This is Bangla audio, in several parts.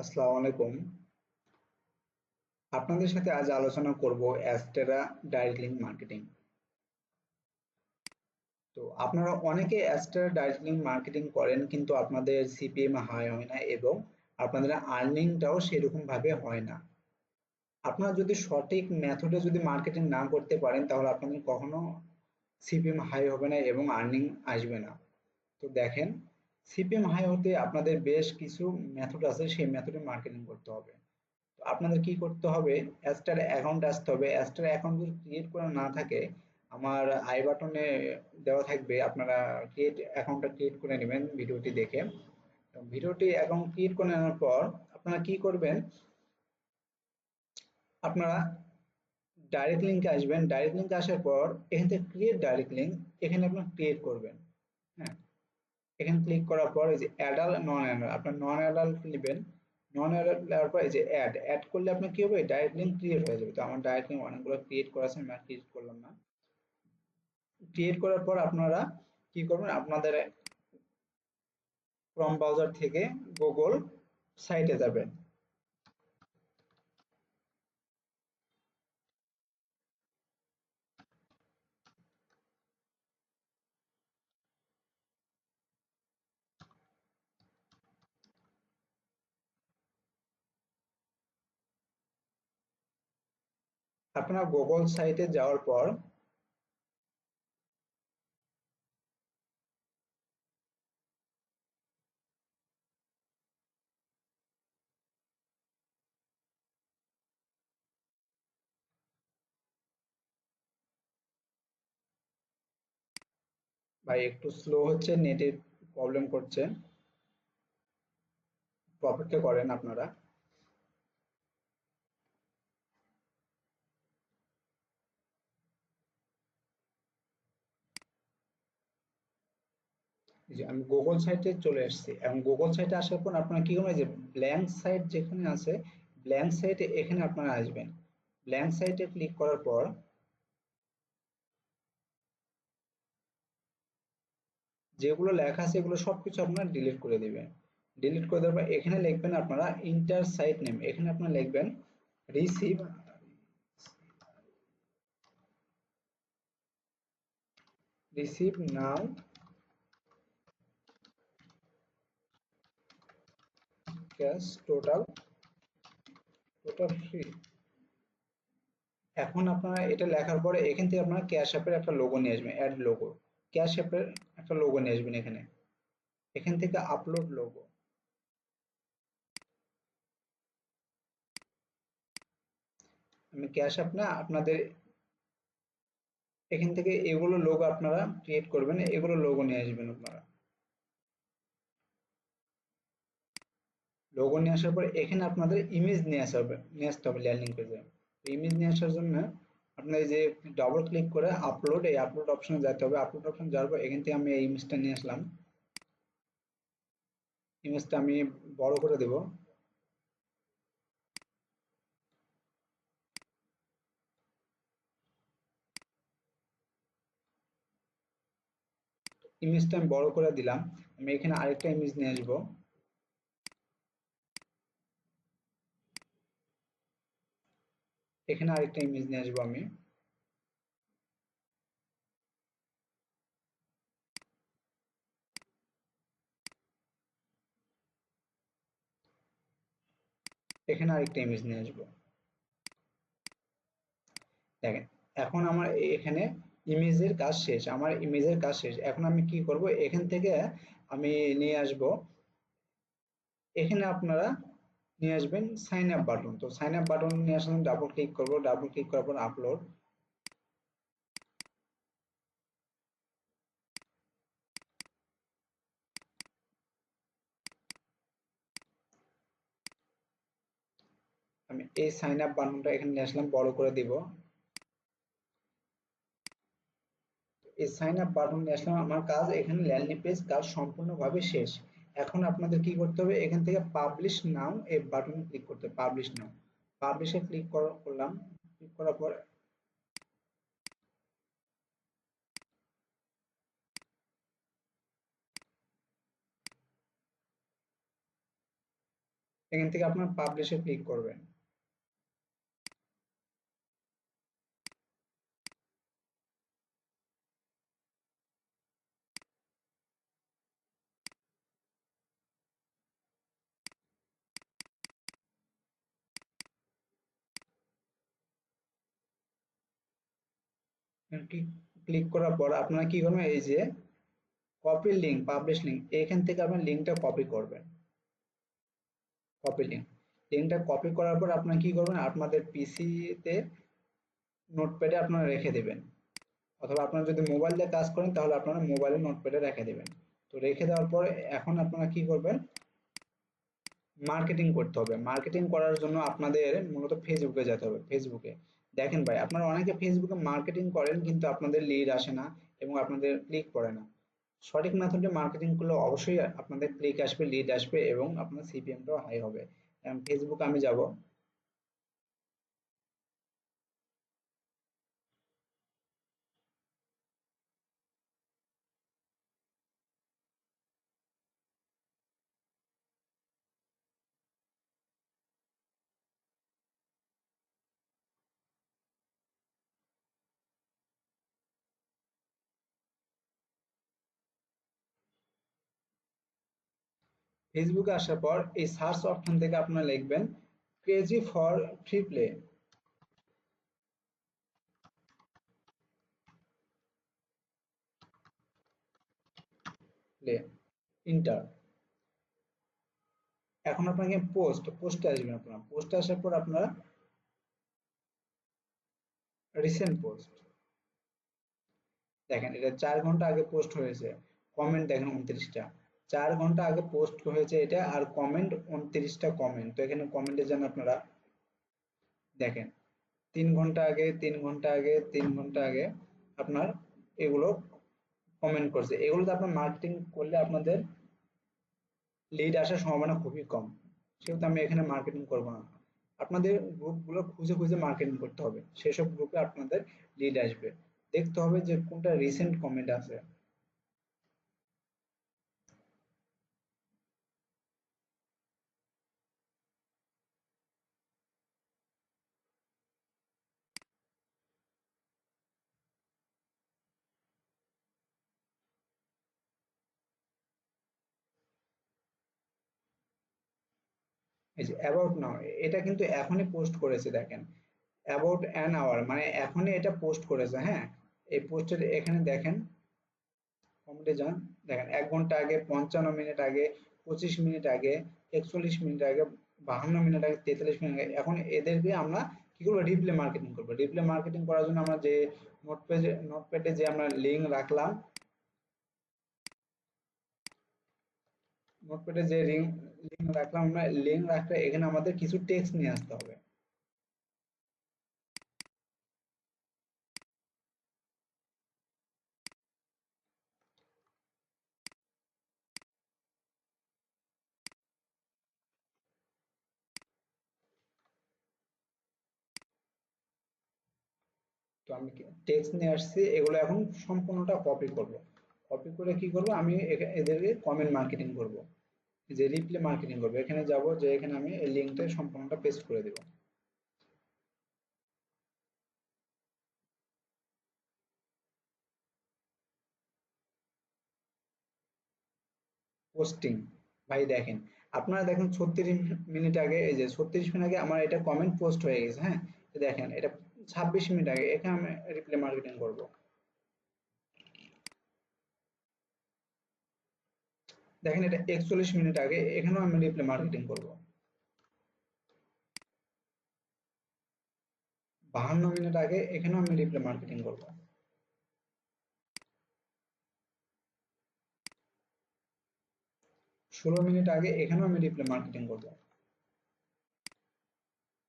আসসালামু আলাইকুম। আপনাদের সাথে আজ আলোচনা করব অ্যাস্টেরা ডাইরেক্ট মার্কেটিং। তো আপনারা অনেকে অ্যাস্টেরা ডাইরেক্ট মার্কেটিং করেন কিন্তু আপনাদের সিপিএম হাই হয় না এবং আপনাদের আর্নিংটাও সেরকম ভাবে হয় না। আপনারা যদি সঠিক মেথডে যদি মার্কেটিং না করতে পারেন তাহলে আপনাদের কখনো সিপিএম হাই হবে না এবং আর্নিং আসবে না। তো দেখেন সিপিএম হাই হতে আপনাদের বেশ কিছু মেথড আছে, সেই মেথডে মার্কেটিং করতে হবে। তো আপনাদের কি করতে হবে? অ্যাস্টার অ্যাকাউন্ট আসতে হবে। অ্যাস্টার অ্যাকাউন্ট যদি ক্রিয়েট করা না থাকে, আমার আই বাটনে দেওয়া থাকবে, আপনারা ক্রিয়েট অ্যাকাউন্টটা ক্রিয়েট করে নেবেন ভিডিওটি দেখে। ভিডিওটি অ্যাকাউন্ট ক্রিয়েট করে নেওয়ার পর আপনারা কি করবেন? আপনারা ডাইরেক্ট লিঙ্কে আসবেন। ডাইরেক্ট লিঙ্কে আসার পর এখান থেকে ক্রিয়েট ডাইরেক্ট লিঙ্ক এখানে আপনারা ক্রিয়েট করবেন। হ্যাঁ এখানে ক্লিক করার পর এই যে অ্যাডাল নন অ্যাডাল আপনার নন অ্যাডাল্ট নেবেন নন অ্যাডাল্ট নেওয়ার পর এই যে অ্যাড অ্যাড করলে আপনার কি হবে? ডায়েট লিঙ্ক ক্রিয়েট হয়ে যাবে। তো আমার ডায়েট লিঙ্ক অনেকগুলো ক্রিয়েট করা আছে, আমি আর ক্রিয়েট করলাম না। ক্রিয়েট করার পর আপনারা কি করবেন? আপনাদের ক্রম ব্রাউজার থেকে গুগল সাইটে যাবেন। আপনার গুগল সাইটে যাওয়ার পর ভাই, একটু স্লো হচ্ছে নেটের প্রবলেম করছে। অপেক্ষা করেন আপনারা। যে আমি গুগল সাইটে চলে এসেছি এবং গুগল সাইটে আসার পর আপনারা কি করবেন? যে ব্ল্যাঙ্ক সাইট যেখানে আছে ব্ল্যাঙ্ক সাইটে এখানে আপনারা আসবেন। ব্ল্যাঙ্ক সাইটে ক্লিক করার পর যেগুলো লেখা আছে, এগুলো সবকিছু আপনারা ডিলিট করে দিবেন। ডিলিট করে দেওয়ার পর এখানে লিখবেন আপনারা ইন্টার সাইট নেম এখানে আপনারা লিখবেন receive receive now cash total total free এখন আপনারা এটা লেখার পরে এখান থেকে আপনারা ক্যাশ অ্যাপের একটা লোগো নিয়ে আসবেন অ্যাড লোগো ক্যাশ অ্যাপের একটা লোগো নিয়ে আসবেন এখানে। এখান থেকে আপলোড লোগো আমি ক্যাশ অ্যাপ না, আপনাদের এখান থেকে এগুলো লোগো আপনারা ক্রিয়েট করবেন, এগুলো লোগো নিয়ে আসবেন আপনারা। লোগো নিয়ে আসার পর এখানে আপনাদের ইমেজ নিয়ে আসা হবে, নিয়ে আসতে হবে ল্যান্ডিং পেজে ইমেজ নিয়ে আসার জন্য আপনার যে ডাবল ক্লিক করে আপলোড এই আপলোড অপশনে যেতে হবে। আপলোড অপশন যাওয়ার পর এখান থেকে আমি এই ইমেজটা নিয়ে আসলাম। ইমেজটা আমি বড় করে দেব। ইমেজটা আমি বড় করে দিলাম। আমি এখানে আরেকটা ইমেজ নিয়ে আসব। এখানে আরেকটা ইমেজ নিয়ে আসব আমি। এখানে আরেকটা ইমেজ নিয়ে আসব। দেখেন, এখন আমার এখানে ইমেজের কাজ শেষ, আমার ইমেজের কাজ শেষ। এখন আমি কি করব? এখান থেকে আমি নিয়ে আসব। এখানে আপনারা নিয়ে আসবেন সাইন আপ বাটন তো সাইন আপ বাটন নিয়ে আসলাম ডাবল ক্লিক করব ডাবল ক্লিক করার পর আপলোড আমি এই সাইন আপ বাটনটা এখানে নিয়ে আসলাম, বড় করে দিব। এই সাইন আপ বাটন নিয়ে আসলাম, আমার কাজ এখানে ল্যান্ডিং পেজ কাজ সম্পূর্ণভাবে শেষ। এখন আপনাদের কি করতে হবে? এখান থেকে পাবলিশ নাও এই বাটনে ক্লিক করতে পাবলিশ নাও পাবলিশে ক্লিক করলাম ক্লিক করার পর এখান থেকে আপনার পাবলিশে ক্লিক করবেন। ক্লিক করার পর আপনারা কি করবেন? এই যে কপি লিঙ্ক পাবলিশ লিঙ্ক এখান থেকে আপনার লিঙ্কটা কপি করবেন। কপি লিঙ্ক লিঙ্কটা কপি করার পর আপনারা কি করবেন? আপনাদের পিসিতে নোটপ্যাডে আপনারা রেখে দেবেন। অথবা আপনারা যদি মোবাইল দিয়ে কাজ করেন, তাহলে আপনারা মোবাইলে নোটপ্যাডে রেখে দেবেন। তো রেখে দেওয়ার পর এখন আপনারা কি করবেন? মার্কেটিং করতে হবে। মার্কেটিং করার জন্য আপনাদের মূলত ফেসবুকে যেতে হবে। ফেসবুকে দেখেন ভাই, আপনারা অনেকে ফেসবুকে মার্কেটিং করেন কিন্তু আপনাদের লিড আসে না এবং আপনাদের ক্লিক করে না। সঠিক মেথডে মার্কেটিং করলে অবশ্যই আপনাদের ক্লিক আসবে লিড আসবে এবং আপনার সিপিএমটাও হাই হবে। ফেসবুক আমি যাব। ফেসবুকে আসার পর এই সার্চ অপশন থেকে আপনারা লিখবেন crazy for free play play enter এখন আপনাকে পোস্ট পোস্টে আসবেন আপনারা। পোস্টে আসার পর আপনারা রিসেন্ট পোস্ট দেখেন, এটা চার ঘণ্টা আগে পোস্ট হয়েছে। কমেন্ট দেখেন উনত্রিশটা। চার ঘণ্টা আগে পোস্ট হয়েছে এটা আর কমেন্ট উনত্রিশটা কমেন্ট তো এখানে কমেন্টে যান আপনারা দেখেন, তিন ঘণ্টা আগে, তিন ঘণ্টা আগে, তিন ঘণ্টা আগে আপনার এগুলো কমেন্ট করছে। এগুলোতে আপনার মার্কেটিং করলে আপনাদের লিড আসার সম্ভাবনা খুবই কম। সেহেতু আমি এখানে মার্কেটিং করব না। আপনাদের গ্রুপগুলো খুঁজে খুঁজে মার্কেটিং করতে হবে। সেসব গ্রুপে আপনাদের লিড আসবে। দেখতে হবে যে কোনটা রিসেন্ট কমেন্ট আছে। এই যে অ্যাবাউট নাও এটা কিন্তু এখনই পোস্ট করেছে দেখেন অ্যাবাউট অ্যান আওয়ার মানে এখনই এটা পোস্ট করেছে হ্যাঁ? এই পোস্টের এখানে দেখেন কমেন্টে যান, দেখেন, এক ঘণ্টা আগে পঞ্চান্ন মিনিট আগে, পঁচিশ মিনিট আগে, একচল্লিশ মিনিট আগে, বাহান্ন মিনিট আগে, তেতাল্লিশ মিনিট আগে, এখন এদেরকে আমরা কি করব? রিপ্লে মার্কেটিং করব। রিপ্লে মার্কেটিং করার জন্য আমরা যে নোটপ্যাডে নোটপ্যাডে যে আমরা লিঙ্ক রাখলাম নোটপ্যাডে যে লিঙ্ক লিঙ্ক রাখলাম আমরা লিঙ্ক রাখলে এখানে আমাদের কিছু টেক্সট নিয়ে আসতে হবে। তো আমি টেক্সট নিয়ে আসছি, এগুলো এখন সম্পূর্ণটা কপি করব। কপি করে কি করব? আমি এদেরকে কমেন্ট মার্কেটিং করব। যে রিপ্লে মার্কেটিং করব, এখানে যাব যে এখানে আমি এই লিঙ্কটা সম্পূর্ণটা পেস্ট করে দেব। পোস্টিং ভাই দেখেন, আপনারা দেখেন ছত্রিশ মিনিট আগে, এই যে ছত্রিশ মিনিট আগে আমার এটা কমেন্ট পোস্ট হয়ে গেছে হ্যাঁ? দেখেন, এটা ছাব্বিশ মিনিট আগে, এখানে আমি রিপ্লে মার্কেটিং করব। দেখেন এটা একচল্লিশ মিনিট আগে, এখানেও আমি রিপ্লে মার্কেটিং করব। বাহান্ন মিনিট আগে, এখানেও আমি রিপ্লে মার্কেটিং করব। ষোলো মিনিট আগে, এখানেও আমি রিপ্লে মার্কেটিং করব।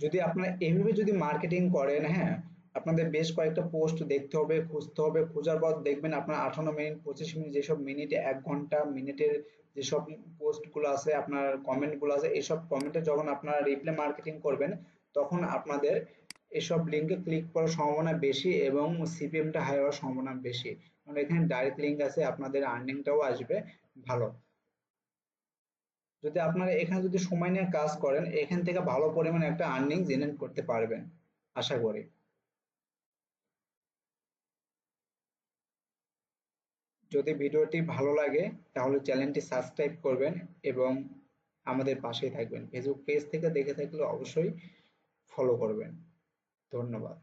যদি আপনারা এইভাবে যদি মার্কেটিং করেন হ্যাঁ আপনাদের বেশ কয়েকটা পোস্ট দেখতে হবে, খুঁজতে হবে। খোঁজার পর দেখবেন আপনার আঠান্ন মিনিট পঁচিশ মিনিট যেসব মিনিটে এক ঘণ্টা মিনিটের যেসব পোস্টগুলো আছে, আপনার কমেন্টগুলো আছে এইসব কমেন্টে যখন আপনারা রিপ্লে মার্কেটিং করবেন, তখন আপনাদের এসব লিঙ্কে ক্লিক করার সম্ভাবনা বেশি এবং সিপিএমটা হাই হওয়ার সম্ভাবনা বেশি। কারণ এখানে ডাইরেক্ট লিঙ্ক আছে, আপনাদের আর্নিংটাও আসবে ভালো। যদি আপনারা এখানে যদি সময় নিয়ে কাজ করেন, এখান থেকে ভালো পরিমাণে একটা আর্নিং জেনারেট করতে পারবেন, আশা করি। যদি ভিডিওটি ভালো লাগে, তাহলে চ্যানেলটি সাবস্ক্রাইব করবেন এবং আমাদের পাশেই থাকবেন। ফেসবুক পেজ থেকে দেখে থাকলে অবশ্যই ফলো করবেন। ধন্যবাদ।